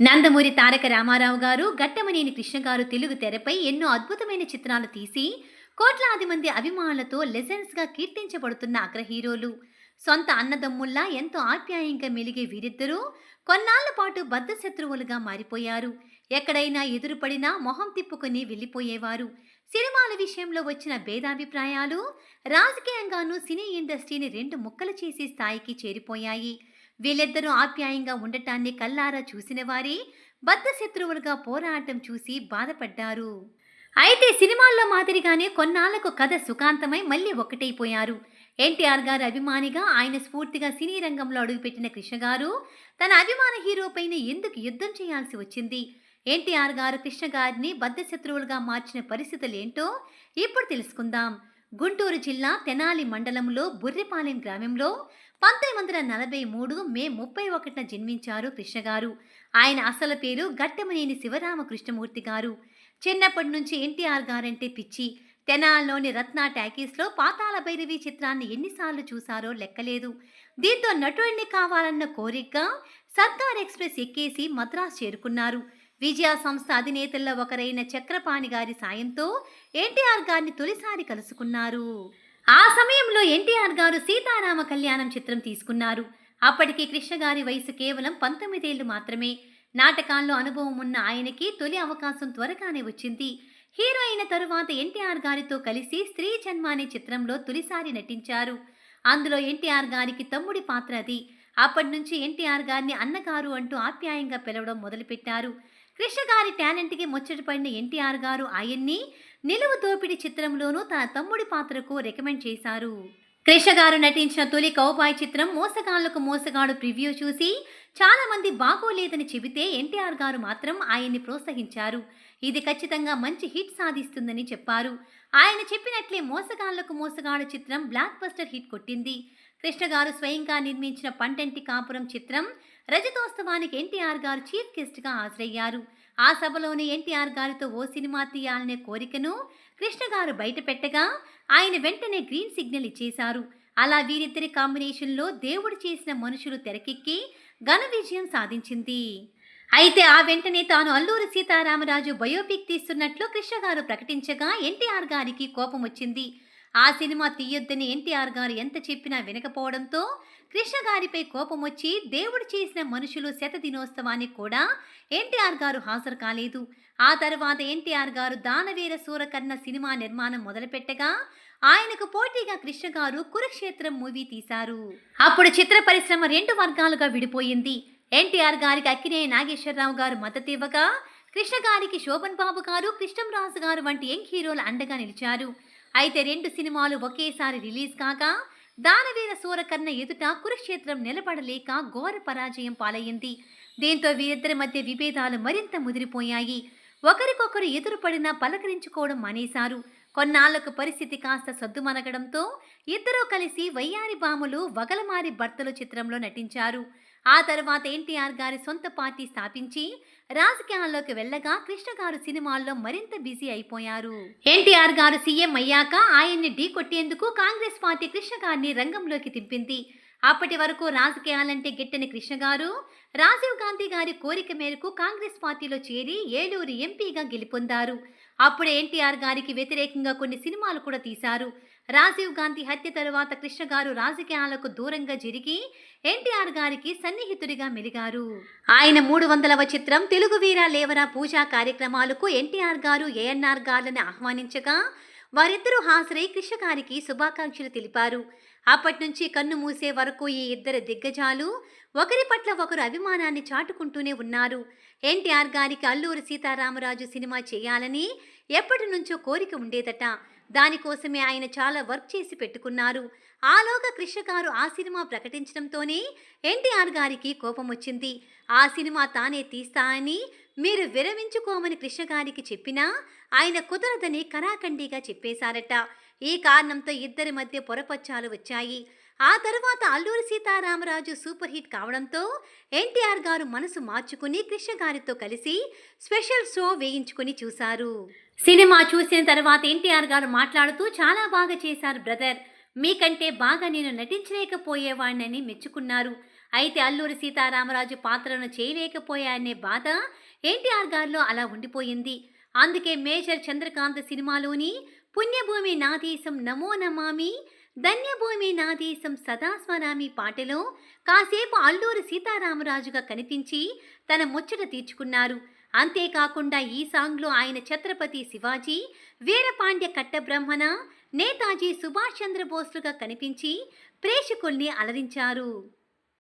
నందమూరి తారక రామారావు గారు గట్టమనేని కృష్ణ గారు తెలుగు తెరపై ఎన్నో అద్భుతమైన చిత్రాలు తీసి కోట్లాది మంది అభిమానులతో లెజెండ్స్గా కీర్తించబడుతున్న అగ్ర హీరోలు సొంత అన్నదమ్ముల్లా ఎంతో ఆప్యాయంగా మెలిగే వీరిద్దరూ కొన్నాళ్ళ పాటు బద్ధ శత్రువులుగా మారిపోయారు. ఎక్కడైనా ఎదురుపడినా మొహం తిప్పుకొని వెళ్ళిపోయేవారు. సినిమాల విషయంలో వచ్చిన భేదాభిప్రాయాలు రాజకీయంగానూ సినీ ఇండస్ట్రీని రెండు ముక్కలు చేసే స్థాయికి చేరిపోయాయి. వీళ్ళిద్దరూ ఆప్యాయంగా ఉండటాన్ని కల్లారా చూసిన వారే బద్ధ శత్రువులుగా పోరాటం చూసి బాధపడ్డారు. అయితే సినిమాల్లో మాదిరిగానే కొన్నాళ్ళకు కథ సుఖాంతమై మళ్ళీ ఒకటైపోయారు. ఎన్టీఆర్ గారు అభిమానిగా ఆయన స్ఫూర్తిగా సినీ రంగంలో అడుగుపెట్టిన కృష్ణ గారు తన అభిమాన హీరో పైన ఎందుకు యుద్ధం చేయాల్సి వచ్చింది? ఎన్టీఆర్ గారు కృష్ణ గారిని బద్ధ శత్రువులుగా మార్చిన పరిస్థితులు ఏంటో ఇప్పుడు తెలుసుకుందాం. గుంటూరు జిల్లా తెనాలి మండలంలో బుర్రిపాలెం గ్రామంలో పంతొమ్మిది వందల నలభై మూడు మే ముప్పై ఒకటిన జన్మించారు కృష్ణ గారు. ఆయన అసలు పేరు గట్టమనేని శివరామకృష్ణమూర్తి గారు. చిన్నప్పటి నుంచి ఎన్టీఆర్ గారంటే పిచ్చి. తెనాల్లోని రత్న టాకీస్లో పాతాల భైరవి చిత్రాన్ని ఎన్నిసార్లు చూశారో లెక్కలేదు. దీంతో నటుడిని కావాలన్న కోరిక సర్కార్ ఎక్స్ప్రెస్ ఎక్కేసి మద్రాస్ చేరుకున్నారు. విజయ సంస్థ అధినేతల్లో ఒకరైన చక్రపాణి గారి సాయంతో ఎన్టీఆర్ గారిని తొలిసారి కలుసుకున్నారు. ఆ సమయంలో ఎన్టీఆర్ గారు సీతారామ కళ్యాణం చిత్రం తీసుకున్నారు. అప్పటికి కృష్ణ గారి వయసు కేవలం పంతొమ్మిదేళ్ళు మాత్రమే. నాటకాల్లో అనుభవం ఉన్న ఆయనకి తొలి అవకాశం త్వరగానే వచ్చింది. హీరో అయిన తరువాత ఎన్టీఆర్ గారితో కలిసి స్త్రీ జన్మ అనే చిత్రంలో తొలిసారి నటించారు. అందులో ఎన్టీఆర్ గారికి తమ్ముడి పాత్ర అది. అప్పటి నుంచి ఎన్టీఆర్ గారిని అన్నగారు అంటూ ఆప్యాయంగా పిలవడం మొదలుపెట్టారు. కృష్ణ గారి టాలెంట్కి ముచ్చటపడిన ఎన్టీఆర్ గారు ఆయన్ని నిలువు దోపిడి చిత్రంలోనూ తన తమ్ముడి పాత్రకు రికమెండ్ చేశారు. కృష్ణ గారు నటించిన తొలి కౌబాయ్ చిత్రం మోసగాళ్ళకు మోసగాడు ప్రివ్యూ చూసి చాలా మంది బాగోలేదని చెబితే ఎన్టీఆర్ గారు మాత్రం ఆయన్ని ప్రోత్సహించారు. ఇది ఖచ్చితంగా మంచి హిట్ సాధిస్తుందని చెప్పారు. ఆయన చెప్పినట్లే మోసగాళ్ళకు మోసగాడు చిత్రం బ్లాక్ బస్టర్ హిట్ కొట్టింది. కృష్ణ గారు స్వయంగా నిర్మించిన పంటంటి కాపురం చిత్రం రజతోత్సవానికి ఎన్టీఆర్ గారు చీఫ్ గెస్ట్గా హాజరయ్యారు. ఆ సభలోనే ఎన్టీఆర్ గారితో ఓ సినిమా తీయాలనే కోరికను కృష్ణ గారు బయటపెట్టగా ఆయన వెంటనే గ్రీన్ సిగ్నల్ ఇచ్చేశారు. అలా వీరిద్దరి కాంబినేషన్లో దేవుడు చేసిన మనుషులు తెరకెక్కి ఘన విజయం సాధించింది. అయితే ఆ వెంటనే తాను అల్లూరి సీతారామరాజు బయోపిక్ తీస్తున్నట్లు కృష్ణ గారు ప్రకటించగా ఎన్టీఆర్ గారికి కోపం వచ్చింది ఆ సినిమా తీయొద్దని ఎన్టీఆర్ గారు ఎంత చెప్పినా వినకపోవడంతో కృష్ణ గారిపై కోపం వచ్చి దేవుడు చేసిన మనుషులు శత దినోత్సవానికి కూడా ఎన్టీఆర్ గారు హాజరు కాలేదు. ఆ తర్వాత ఎన్టీఆర్ గారు దానవీర సూరకర్ణ సినిమా నిర్మాణం మొదలుపెట్టగా ఆయనకు పోటీగా కృష్ణ గారు కురుక్షేత్రం మూవీ తీశారు. అప్పుడు చిత్ర పరిశ్రమ రెండు వర్గాలుగా విడిపోయింది. ఎన్టీఆర్ గారికి అక్కినేని నాగేశ్వరరావు గారు మద్దతు ఇవ్వగా కృష్ణ గారికి శోభన్ బాబు గారు కృష్ణంరాజు గారు వంటి యంగ్ హీరోలు అండగా నిలిచారు. అయితే రెండు సినిమాలు ఒకేసారి రిలీజ్ కాగా దానవీర సూరకర్ణ ఎదుట కురుక్షేత్రం నిలబడలేక ఘోర పరాజయం పాలయ్యింది దీంతో వీరిద్దరి మధ్య విభేదాలు మరింత ముదిరిపోయాయి. ఒకరికొకరు ఎదురుపడినా పలకరించుకోవడం మానేశారు. కొన్నాళ్ళకు పరిస్థితి కాస్త సద్దుమనగడంతో ఇద్దరూ కలిసి వయ్యారి బాములు వగలమారి భర్తలు చిత్రంలో నటించారు. ఆ తర్వాత ఎన్టీఆర్ గారి సొంత పార్టీ స్థాపించి రాజకీయాల్లోకి వెళ్ళగా కృష్ణ గారు సినిమాల్లో మరింత బిజీ అయిపోయారు. ఎన్టీఆర్ గారు సీఎం అయ్యాక ఆయన్ని ఢీకొట్టేందుకు కాంగ్రెస్ పార్టీ కృష్ణ గారిని రంగంలోకి దింపింది. అప్పటి వరకు రాజకీయాలంటే గిట్టని కృష్ణ గారు రాజీవ్ గాంధీ గారి కోరిక మేరకు కాంగ్రెస్ పార్టీలో చేరి ఏలూరు ఎంపీగా గెలుపొందారు. అప్పుడు ఎన్టీఆర్ గారికి వ్యతిరేకంగా కొన్ని సినిమాలు కూడా తీశారు. రాజీవ్ గాంధీ హత్య తరువాత కృష్ణ గారు రాజకీయాలకు దూరంగా జరిగి ఎన్టీఆర్ గారికి సన్నిహితుడిగా మెలిగారు. ఆయన మూడు వందలవ చిత్రం తెలుగు వీర లేవరా పూజా కార్యక్రమాలకు ఎన్టీఆర్ గారు ఏఎన్ఆర్ గారిని ఆహ్వానించగా వారిద్దరూ హాజరై కృష్ణ గారికి శుభాకాంక్షలు తెలిపారు. అప్పటి నుంచి కన్ను మూసే వరకు ఈ ఇద్దరు దిగ్గజాలు ఒకరి పట్ల ఒకరు అభిమానాన్ని చాటుకుంటూనే ఉన్నారు. ఎన్టీఆర్ గారికి అల్లూరి సీతారామరాజు సినిమా చేయాలని ఎప్పటి నుంచో కోరిక ఉండేదట. దానికోసమే ఆయన చాలా వర్క్ చేసి పెట్టుకున్నారు. ఆలోగా కృష్ణ గారు ఆ సినిమా ప్రకటించడంతోనే ఎన్టీఆర్ గారికి కోపం వచ్చింది. ఆ సినిమా తానే తీస్తా అని మీరు విరమించుకోమని కృష్ణ గారికి చెప్పినా ఆయన కుదరదని కరాఖండిగా చెప్పేశారట. ఈ కారణంతో ఇద్దరి మధ్య పొరపచ్చాలు వచ్చాయి. ఆ తర్వాత అల్లూరి సీతారామరాజు సూపర్ హిట్ కావడంతో ఎన్టీఆర్ గారు మనసు మార్చుకుని కృష్ణ గారితో కలిసి స్పెషల్ షో వేయించుకుని చూశారు. సినిమా చూసిన తర్వాత ఎన్టీఆర్ గారు మాట్లాడుతూ చాలా బాగా చేశారు బ్రదర్. మీకంటే బాగా నేను నటించలేకపోయేవాడినని మెచ్చుకున్నారు. అయితే అల్లూరి సీతారామరాజు పాత్రను చేయలేకపోయానే బాధ ఎన్టీఆర్ గారిలో అలా ఉండిపోయింది. అందుకే మేజర్ చంద్రకాంత్ సినిమాలోని పుణ్యభూమి నాదీశం నమో నమామి ధన్యభూమి నాదీశం సదాస్వనామి పాటలో కాసేపు అల్లూరి సీతారామరాజుగా కనిపించి తన ముచ్చట తీర్చుకున్నారు. అంతేకాకుండా ఈ సాంగ్లో ఆయన ఛత్రపతి శివాజీ వీరపాండ్య కట్టబ్రహ్మణ నేతాజీ సుభాష్ చంద్రబోస్లుగా కనిపించి ప్రేక్షకుల్ని అలరించారు.